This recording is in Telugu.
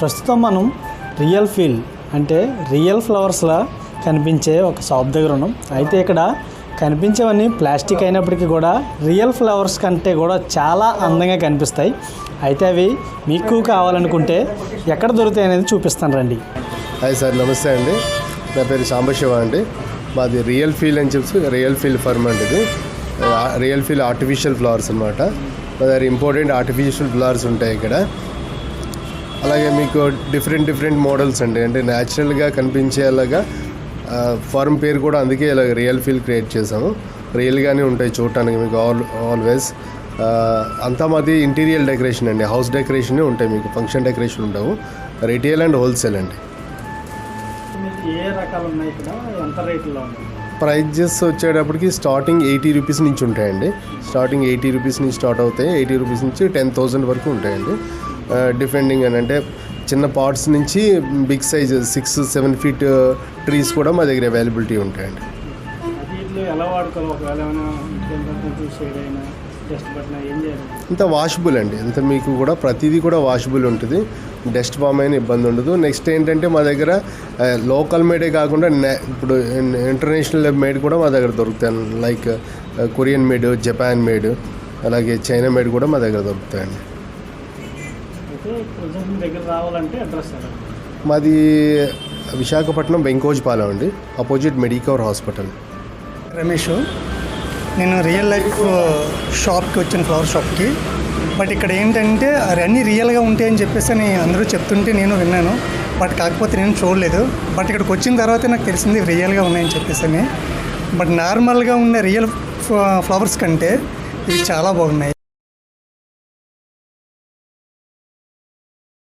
ప్రస్తుతం మనం రియల్ ఫీల్ అంటే రియల్ ఫ్లవర్స్లా కనిపించే ఒక షాప్ దగ్గర ఉన్నాం. అయితే ఇక్కడ కనిపించేవన్నీ ప్లాస్టిక్ అయినప్పటికీ కూడా రియల్ ఫ్లవర్స్ కంటే కూడా చాలా అందంగా కనిపిస్తాయి. అయితే అవి మీకు కావాలనుకుంటే ఎక్కడ దొరుకుతాయి అనేది చూపిస్తాను రండి. హాయ్ సార్ నమస్తే అండి. నా పేరు సాంబశివ అండి. మాది రియల్ ఫీల్ అని చెప్పి రియల్ ఫీల్ ఫర్మ్ అండి ఇది. రియల్ ఫీల్ ఆర్టిఫిషియల్ ఫ్లవర్స్ అనమాట మా దగ్గర ఇంపార్టెంట్ ఆర్టిఫిషియల్ ఫ్లవర్స్ ఉంటాయి ఇక్కడ. అలాగే మీకు డిఫరెంట్ డిఫరెంట్ మోడల్స్ అండి. అంటే న్యాచురల్గా కనిపించేలాగా ఫార్మ్ పేరు కూడా అందుకే ఇలా రియల్ ఫీల్ క్రియేట్ చేసాము రియల్గానే ఉంటాయి చూడటానికి మీకు ఆల్ ఆల్వేస్ అంతా మాది ఇంటీరియర్ డెకరేషన్ అండి. హౌస్ డెకరేషన్ ఉంటాయి మీకు. ఫంక్షన్ డెకరేషన్ ఉండవు. Retail and. హోల్సేల్ అండి ప్రైజెస్ వచ్చేటప్పటికి స్టార్టింగ్ ఎయిటీ రూపీస్ నుంచి ఉంటాయండి. స్టార్టింగ్ ఎయిటీ రూపీస్ నుంచి స్టార్ట్ అవుతాయి. ఎయిటీ రూపీస్ నుంచి టెన్ థౌజండ్ వరకు ఉంటాయండి. డిపెండింగ్ అని అంటే చిన్న పార్ట్స్ నుంచి big size six seven feet trees కూడా మా దగ్గర అవైలబిలిటీ ఉంటాయండి. ఇంత వాషబుల్ అండి. ఇంత మీకు కూడా ప్రతిదీ కూడా వాషబుల్ ఉంటుంది. డస్ట్ ఫామ్ అయిన ఇబ్బంది ఉండదు. నెక్స్ట్ ఏంటంటే మా దగ్గర లోకల్ మేడే కాకుండా ఇప్పుడు ఇంటర్నేషనల్ మేడ్ కూడా మా దగ్గర దొరుకుతాయి. Like Korean made Japan made అలాగే చైనా మేడ్ కూడా మా దగ్గర దొరుకుతాయండి. దగ్గర రావాలంటే అడ్రస్ ఎలా? మాది విశాఖపట్నం బెంకోజ్పాలెం అండి. Opposite Medicover hospital. రమేష్ నేను రియల్ లైఫ్ షాప్కి వచ్చిన ఫ్లవర్ షాప్కి. బట్ ఇక్కడ ఏంటంటే అవన్నీ రియల్గా ఉంటాయని చెప్పేసి అని అందరూ చెప్తుంటే నేను విన్నాను. బట్ కాకపోతే నేను చూడలేదు. బట్ ఇక్కడికి వచ్చిన తర్వాత నాకు తెలిసింది రియల్గా ఉన్నాయని చెప్పేసి అని. బట్ నార్మల్గా ఉన్న రియల్ ఫ్లవర్స్ కంటే ఇవి చాలా బాగున్నాయి.